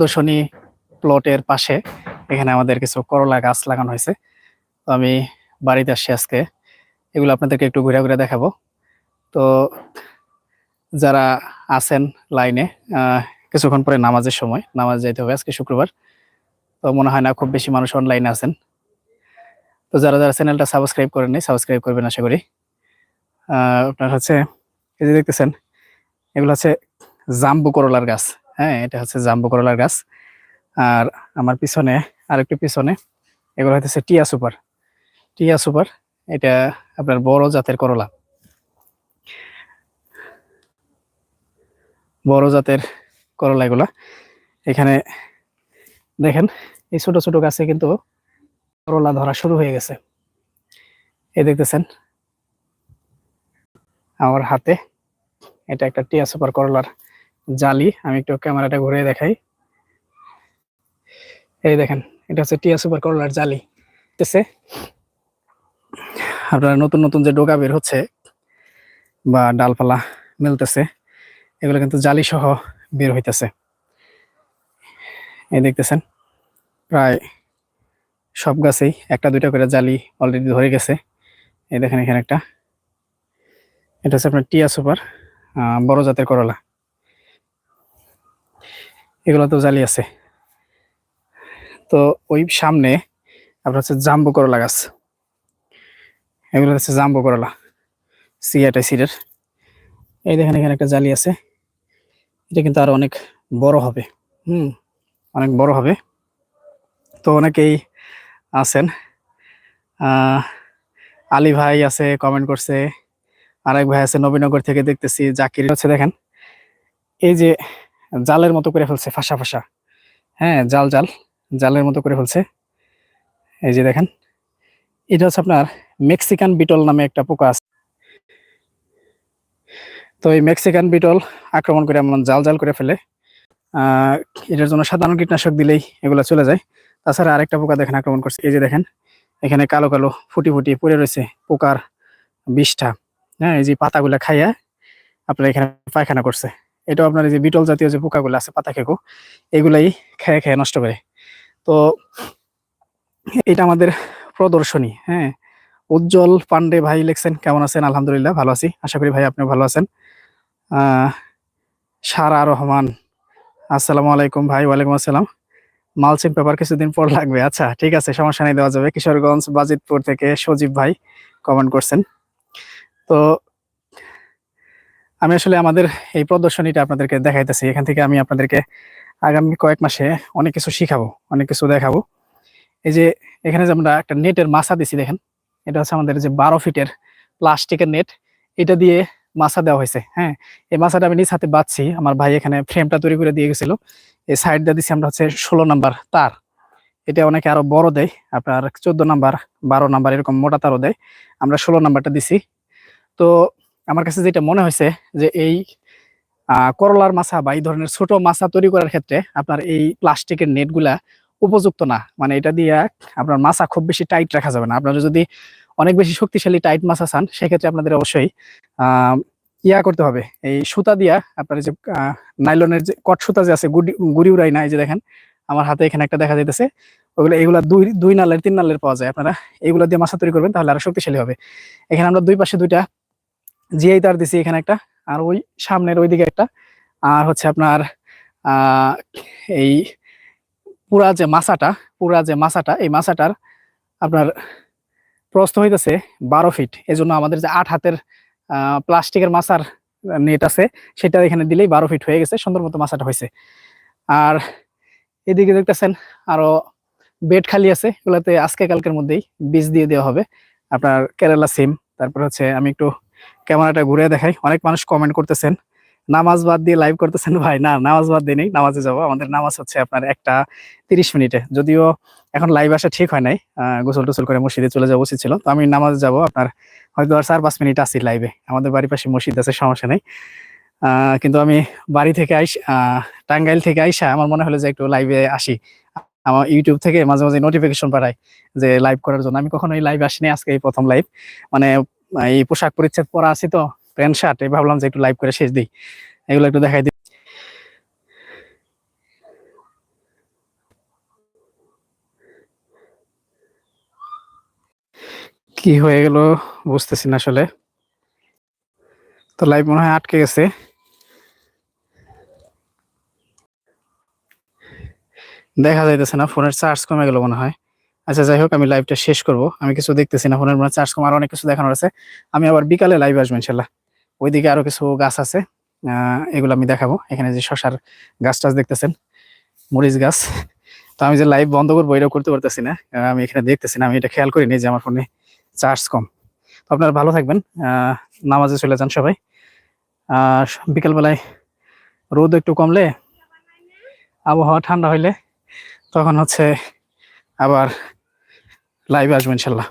দর্শনী প্লটের পাশে এখানে আমাদের কিছু করলা গাছ লাগানো হয়েছে। তো আমি বাড়িতে আসছি আজকে। এগুলো আপনাদেরকে একটু ঘুরে ঘুরে দেখাবো। তো যারা আছেন লাইনে কিছুক্ষণ পরে নামাজের সময়, নামাজ যাইতে হবে আজকে শুক্রবার। তো মনে হয় না খুব বেশি মানুষ অনলাইনে আছেন। তো যারা যারা চ্যানেলটা সাবস্ক্রাইব করেননি সাবস্ক্রাইব করবেন আশা করি। আপনার হচ্ছে, এই যে দেখতেছেন, এগুলো হচ্ছে জাম্বু করলার গাছ। হ্যাঁ এটা হচ্ছে জাম্বু করলার গাছ। আর আমার পিছনে আর একটু পিছনে এগুলো হচ্ছে টিয়া সুপার। টিয়া সুপার, এটা আপনার বড় জাতের করলা। বড় জাতের করলা এগুলা। এখানে দেখেন, এই ছোট ছোট গাছে কিন্তু করলা ধরা শুরু হয়ে গেছে। এই দেখতেছেন, আমার হাতে এটা একটা টিয়া সুপার করলার জালি, আমি একটু ক্যামেরাটা ঘুরে দেখাই। এই দেখেন, এটা হচ্ছে টিয়া সুপার করলার জালি দেখতেছে আপনার নতুন নতুন যে ডোকা বের হচ্ছে বা ডালপালা মিলতেছে, এগুলো কিন্তু জালি সহ বের হইতেছে। এই দেখতেছেন, প্রায় সব গাছেই একটা দুইটা করে জালি অলরেডি ধরে গেছে। এই দেখেন এখানে একটা, এটা হচ্ছে আপনার টিয়া সুপার বড় জাতের করলা। এগুলো তো জালি আছে। তো ওই সামনে আপনার হচ্ছে জাম্বু করলা গাছ। এগুলো হচ্ছে জাম্বু করলা সিয়াটাই সিডের এই দেখেন, এখানে একটা জালি আছে। এটা কিন্তু আরও অনেক বড় হবে। হুম, অনেক বড় হবে। তো অনেকেই আছেন। আলী ভাই আছে কমেন্ট করছে। আরেক ভাই আছে, নবীনগর থেকে দেখতেছি, জাকির হচ্ছে দেখেন। এই যে জালের মতো করে ফেলছে, ফাঁসা ফাঁসা। হ্যাঁ জাল জাল, জালের মতো করে ফেলছে। এই যে দেখেন, এটা হচ্ছে আপনার মেক্সিকান বিটল নামে একটা পোকা আছে। তো এই মেক্সিকান বিটল আক্রমণ করে এমন জাল জাল করে ফেলে। এটার জন্য সাধারণ কীটনাশক দিলেই এগুলো চলে যায়। তাছাড়া আরেকটা পোকা দেখেন আক্রমণ করছে। এই যে দেখেন, এখানে কালো কালো, ফুটি ফুটি পড়ে রয়েছে পোকার বিষটা। হ্যাঁ এই যে পাতাগুলা খাইয়া আপনার এখানে পায়খানা করছে। এটাও আপনার এই যে বিটল জাতীয় যে পোকাগুলো আছে, পাতা খেকো, এগুলাই খেয়ে খেয়ে নষ্ট করে। তো এটা আমাদের প্রদর্শনী হ্যাঁ? উজ্জ্বল পান্ডে ভাই লিখছেন, কেমন আছেন? আলহামদুলিল্লাহ ভালো আছি। আশা করি ভাই আপনিও ভালো আছেন। সারা রহমান, আসসালামু আলাইকুম ভাই, ওয়ালাইকুম আসসালাম। মালচিং পেপার কিছুদিন পর লাগবে। আচ্ছা ঠিক আছে, সমস্যা নেই, দেওয়া যাবে। কিশোরগঞ্জ, বাজিতপুর থেকে সজীব ভাই কমেন্ট করছেন। তো আমি আসলে আমাদের এই প্রদর্শনীটা আপনাদেরকে দেখাইতেছি। এখান থেকে আমি আপনাদেরকে আগামী কয়েক মাসে অনেক কিছু শিখাবো, অনেক কিছু দেখাবো। এই যে এখানে যে আমরা একটা নেটের মাছা দিছি দেখেন, এটা হচ্ছে আমাদের যে বারো ফিটের প্লাস্টিকের নেট। এটা দিয়ে মাছা দেওয়া হয়েছে হ্যাঁ? এই মাছাটা আমি নিজ হাতে বাঁধছি। আমার ভাই এখানে ফ্রেমটা তৈরি করে দিয়ে গেছিল। এই সাইডটা দিচ্ছি আমরা হচ্ছে ষোলো নাম্বার তার। এটা অনেকে আরও বড় দেয়, আপনার চোদ্দ নাম্বার, বারো নাম্বার এরকম মোটা তারও দেয়। আমরা ষোলো নাম্বারটা দিছি। তো আমার কাছে যেটা মনে হয়েছে যে এই করলার মাছা বা এই ধরনের ছোট মাছা তৈরি করার ক্ষেত্রে আপনার এই প্লাস্টিকের নেটগুলা উপযুক্ত না। মানে এটা দিয়ে আপনার মাছা খুব বেশি টাইট রাখা যাবে না। আপনারা যদি অনেক বেশি শক্তিশালী টাইট মাছা চান, সেক্ষেত্রে আপনাদের অবশ্যই ইয়া করতে হবে। এই সুতা দিয়া আপনার যে নাইলনের যে কট সুতা যে আছে, গুড়ি গুড়ি উড়াই না, এই যে দেখেন, আমার হাতে এখানে একটা দেখা যাইতেছে। ওগুলো, এগুলা দুই দুই নালের, তিন নালের পাওয়া যায়। আপনারা এগুলো দিয়ে মাছা তৈরি করবেন, তাহলে আরও শক্তিশালী হবে। এখানে আমরা দুই পাশে দুইটা জিআই তার দিছি এখানে একটা, আর ওই সামনের ওইদিকে একটা। আর হচ্ছে আপনার এই পুরা যে মাছাটা, পুরা যে মাছাটা, এই মাছাটার আপনার প্রস্থ হইতেছে বারো ফিট। এই জন্য আমাদের যে আট হাতের প্লাস্টিকের মাছার নেট আছে, সেটা এখানে দিলেই বারো ফিট হয়ে গেছে, সুন্দর মতো মাছাটা হয়েছে আর এদিকে দেখতেছেন আরও বেড খালি আছে, এগুলাতে আজকে কালকের মধ্যেই বীজ দিয়ে দেওয়া হবে। আপনার কেরালা সিম, তারপর হচ্ছে আমি একটু ক্যামেরাটা ঘুরে দেখাই। অনেক মানুষ কমেন্ট করতেছেন, নামাজ বাদ দিয়ে লাইভ করতেছেন? ভাই, না, নামাজ বাদ দিয়ে নেই, নামাজে যাব। আমাদের নামাজ হচ্ছে আপনার একটা তিরিশ মিনিটে। যদিও এখন লাইভ আসা ঠিক হয় নাই গোসল টোসল করে মসজিদে চলে যাওয়া উচিত ছিল। তো আমি নামাজে যাব, আপনার হয়তো আর চার পাঁচ মিনিট আছি লাইভে আমাদের বাড়ির পাশে মসজিদ আছে, সমস্যা নেই। কিন্তু আমি বাড়ি থেকে আইস টাঙ্গাইল থেকে আইসা আমার মনে হলো যে একটু লাইভে আসি। আমার ইউটিউব থেকে মাঝে মাঝে নোটিফিকেশন পাঠায় যে লাইভ করার জন্য। আমি কখনো এই লাইভ আসিনি, আজকে এই প্রথম লাইভ মানে এই পোশাক পরিচ্ছেদ পরা আছি তো, প্যান্ট, শার্ট, এই ভাবলাম যে একটু লাইভ করে শেষ দিই। এগুলো একটু দেখাই দিই। কি হয়ে গেল বুঝতেছি না আসলে। তো লাইভ মনে হয় আটকে গেছে। দেখা যাইতেছে না, ফোনের চার্জ কমে গেল মনে হয়। আচ্ছা যাই হোক, আমি লাইভটা শেষ করব। আমি কিছু দেখতেছি না, ফোনের মনে চার্জ কম, আরও অনেক কিছু দেখানোর আছে। আমি আবার বিকালে লাইভ আসব, ইনশাল্লাহ। ওইদিকে আরও কিছু গাছ আছে এগুলো আমি দেখাবো। এখানে যে শশার গাছ টাছ দেখতেছেন, মরিচ গাছ। তো আমি যে লাইভ বন্ধ করব, এটাও করতে পারতেছি না। আমি এখানে দেখতেছি না, আমি এটা খেয়াল করিনি যে আমার ফোনে চার্জ কম। তো আপনারা ভালো থাকবেন নামাজে চলে যান সবাই। আর বিকালবেলায় রোদ একটু কমলে, আবহাওয়া ঠান্ডা হইলে, তখন হচ্ছে আবার লাইভে আসব ইনশাল্লাহ।